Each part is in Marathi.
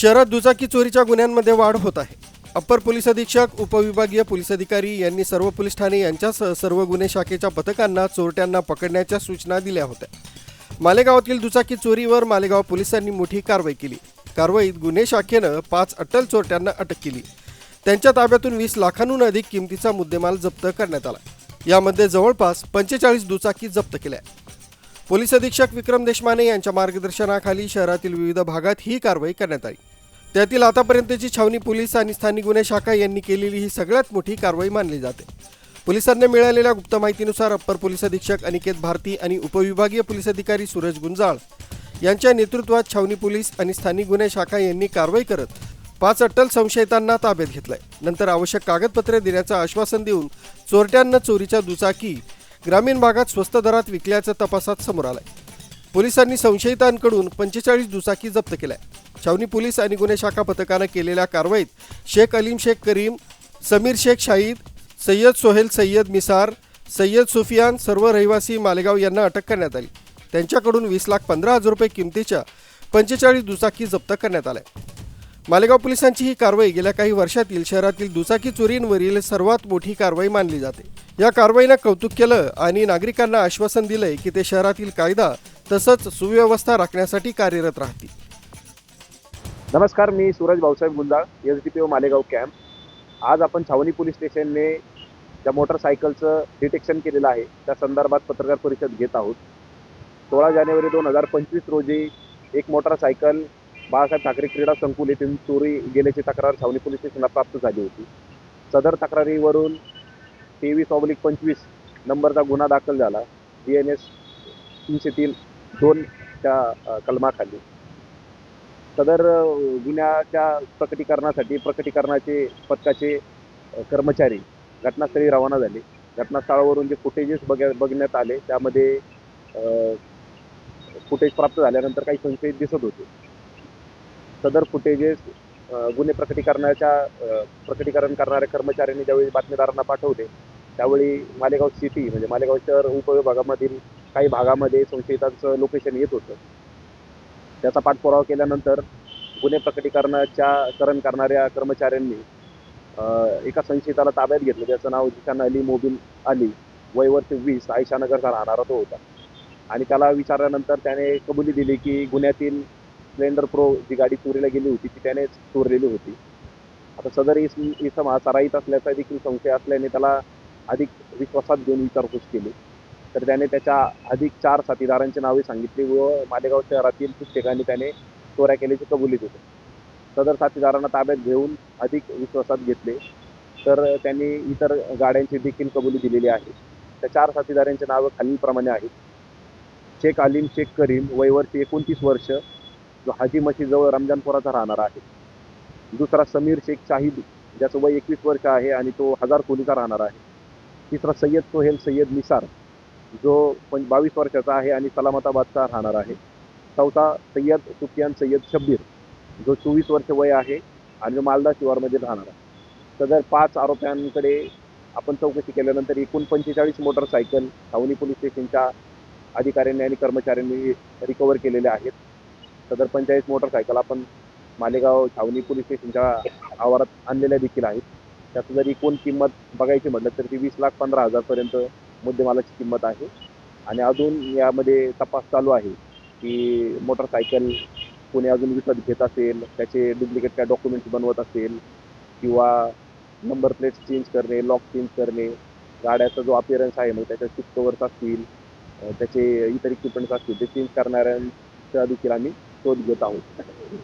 शहरात दुचाकी चोरीच्या गुन्ह्यांमध्ये वाढ होत आहे. अप्पर पोलीस अधीक्षक उपविभागीय पोलीस अधिकारी यांनी सर्व पोलीस ठाणे यांच्यासह सर्व गुन्हे शाखेच्या पथकांना चोरट्यांना पकडण्याच्या सूचना दिल्या होत्या. मालेगावातील दुचाकी चोरीवर मालेगाव पोलिसांनी मोठी कारवाई केली. कारवाईत गुन्हे शाखेनं पाच अट्टल चोरट्यांना अटक केली. त्यांच्या ताब्यातून वीस लाखांहून अधिक किमतीचा मुद्देमाल जप्त करण्यात आला. यामध्ये जवळपास पंचेचाळीस दुचाकी जप्त केल्या. पोलीस अधीक्षक विक्रम देशमाने यांच्या मार्गदर्शनाखाली शहरातील विविध भागात ही कारवाई करण्यात आली. त्यातील आतापर्यंतची छावणी पोलीस आणि स्थानिक गुन्हे शाखा यांनी केलेली ही सगळ्यात मोठी कारवाई मानली जाते. पोलिसांना मिळालेल्या गुप्त माहितीनुसार अप्पर पोलीस अधीक्षक अनिकेत भारती आणि उपविभागीय पोलीस अधिकारी सूरज गुंजाळ यांच्या नेतृत्वात छावणी पोलीस आणि स्थानिक गुन्हे शाखा यांनी कारवाई करत पाच अट्टल संशयितांना ताब्यात घेतलंय. नंतर आवश्यक कागदपत्रे देण्याचं आश्वासन देऊन चोरट्यांना चोरीच्या दुचाकी ग्रामीण भागात स्वस्त दरात विकल्याचं तपासात समोर आलंय. पोलिसांनी संशयितांकडून पंचेचाळीस दुचाकी जप्त केल्या. छावणी पोलीस आणि गुन्हे शाखा पथकानं केलेल्या कारवाईत शेख अलीम शेख करीम समीर शेख शाहीद सय्यद सोहेल सय्यद मिसार सय्यद सुफियान सर्व रहिवासी मालेगाव यांना अटक करण्यात आली. त्यांच्याकडून वीस लाख पंधरा हजार रुपये किमतीच्या पंचेचाळीस दुचाकी जप्त करण्यात आल्या. मालेगाव पोलिसांची ही कारवाई गेल्या काही वर्षातील शहरातील दुचाकी चोरींवरील सर्वात मोठी कारवाई मानली जाते. या कारवाईनं कौतुक केलं आणि नागरिकांना आश्वासन दिलंय की ते शहरातील कायदा तसंच सुव्यवस्था राखण्यासाठी कार्यरत राहतील. नमस्कार मी Suraj Bhausaheb Gunjal S D P O Malegaon camp. आज आपण छावणी पोलीस स्टेशनने ज्या मोटरसायकलचं डिटेक्शन केलेलं आहे त्या संदर्भात पत्रकार परिषद घेत आहोत. सोळा जानेवारी दोन हजार पंचवीस रोजी एक मोटरसायकल बाळासाहेब ठाकरे क्रीडा संकुल येथून चोरी गेल्याची तक्रार छावणी पोलीस स्टेशनला प्राप्त झाली होती. सदर तक्रारीवरून तेवीस ऑब्लिक पंचवीस नंबरचा गुन्हा दाखल झाला. डी एन एस तीनशे तीन दोनच्या कलमाखाली. सदर गुन्ह्याच्या प्रकटीकरणासाठी प्रकटीकरणाचे पथकाचे कर्मचारी घटनास्थळी रवाना झाले. घटनास्थळावरून जे फुटेजेस बघ बघण्यात आले त्यामध्ये फुटेज प्राप्त झाल्यानंतर काही संशयित दिसत होते. सदर फुटेजेस गुन्हे प्रकटीकरणाच्या प्रकटीकरण करणाऱ्या कर्मचाऱ्यांनी ज्यावेळी बातमीदारांना पाठवले त्यावेळी मालेगाव सिटी म्हणजे मालेगाव शहर उपविभागामधील काही भागामध्ये संशयितांचं लोकेशन येत होतं. त्याचा पाठपुरावा केल्यानंतर गुन्हे प्रकटीकरणाच्या करण करणाऱ्या कर्मचाऱ्यांनी एका संशयिताला ताब्यात घेतलं त्याचं नाव जिशान अली मोबिल अली वयवर्ष वीस आयशानगरचा राहणारा तो होता. आणि त्याला विचारल्यानंतर त्याने कबुली दिली की गुन्ह्यातील स्प्लेंडर प्रो जी गाडी चोरीला गेली होती ती त्याने चोरलेली होती. आता सदर इस इसम हा सराईत असल्याचा देखील संशय असल्याने त्याला अधिक विश्वासात घेऊन विचारपूस केली. तर त्याने त्याच्या अधिक चार साथीदारांची नावे सांगितली व मालेगाव शहरातील खूप ठिकाणी त्याने चोऱ्या केल्याची कबुली दिली. सदर साथीदारांना ताब्यात घेऊन अधिक विश्वासात घेतले. तर त्यांनी इतर गाड्यांची देखील कबुली दिलेली आहे. त्या चार साथीदारांची नावं खालीलप्रमाणे आहेत. शेख आलीम शेख करीम वय एकोणतीस वर्ष जो हाजी मशीजवळ रमजानपुराचा राहणार आहे. दुसरा समीर शेख शाहिद ज्याचं वय एकवीस वर्ष आहे आणि तो हजार खोलीचा राहणार आहे. तिसरा सय्यद सोहेल सय्यद निसार जो पण बावीस वर्षाचा आहे आणि सलामताबादचा राहणार आहे. चौथा सय्यद सुफियान सय्यद शब्बीर जो चोवीस वर्ष वय आहे आणि जो मालदा शिवारमध्ये राहणार आहे. सदर पाच आरोप्यांकडे आपण चौकशी केल्यानंतर एकूण पंचेचाळीस मोटरसायकल सावनी पोलीस स्टेशनच्या अधिकाऱ्यांनी आणि कर्मचाऱ्यांनी रिकवर केलेल्या आहेत. सदर पंचायत मोटरसायकल आपण मालेगाव छावणी पोलीस स्टेशनच्या आवारात आणलेल्या देखील आहेत. त्याचं जर एकूण किंमत बघायची म्हटलं तर ती वीस लाख पंधरा हजारपर्यंत मुद्देमालाची किंमत आहे. आणि अजून यामध्ये तपास चालू आहे की मोटरसायकल कोणी अजून विकत घेत असेल त्याचे डुप्लिकेट काय डॉक्युमेंट्स बनवत असेल किंवा नंबर प्लेट्स चेंज करणे लॉक चेंज करणे गाड्याचा जो अपिअरन्स आहे मग त्याच्या सीट कवर्स असतील त्याचे इतर इक्विपमेंट्स असतील ते चेंज करणाऱ्यांचा देखील आम्ही शोध घेत आहोत.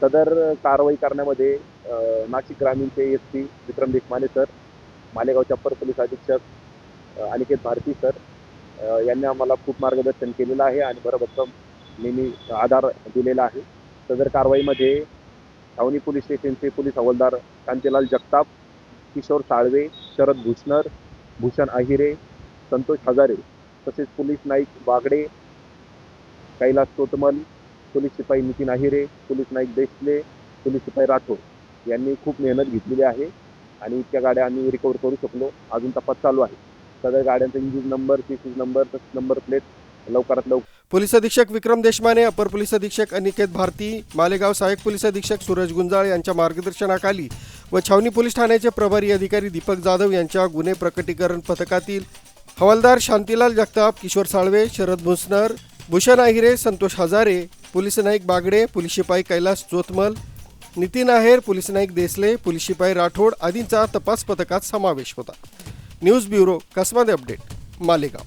सदर कारवाई करण्यामध्ये नाशिक ग्रामीणचे S P Vikram Deshmane sir मालेगावच्या upper police अधीक्षक अनिकेत भारती सर यांनी आम्हाला खूप मार्गदर्शन केलेलं आहे आणि भरभक्कम नेहमी आधार दिलेला आहे. सदर कारवाईमध्ये छावणी पोलीस स्टेशनचे पोलीस हवालदार कांतीलाल जगताप किशोर साळवे शरद भूषणर भूषण अहिरे संतोष हजारे तसेच पोलीस नाईक बागडे कैलास तोतमल पोलीस शिपाई नितीन अहिरे पोलीस नाईक देशले पोलीस शिपाई राठोड यांनी खूप मेहनत घेतलेली आहे आणि इतक्या गाड्या आम्ही रिकवर करू शकलो. अजून तपास चालू आहे. सगळ्या गाड्यांचा engine number CCs number number plate लवकरात लवकर. पोलीस अधीक्षक विक्रम देशमाने अपर पोलीस अधीक्षक अनिकेत भारती मालेगाव सहाय्यक पोलीस अधीक्षक सूरज गुंजाळ यांच्या मार्गदर्शनाखाली व छावणी पोलीस ठाण्याचे प्रभारी अधिकारी दीपक जाधव यांच्या गुन्हे प्रकटीकरण पथकातील हवालदार शांतीलाल जगताप किशोर साळवे शरद भुसनर भूषण आहिरे संतोष हजारे पोलीस नाईक बागडे पोलीस शिपाई कैलास चोतमल नितीन आहेर पोलीस नाईक देसले पोलीस शिपाई राठोड आदींचा तपास पथकात समावेश होता. News bureau Kasmade update Malegaon.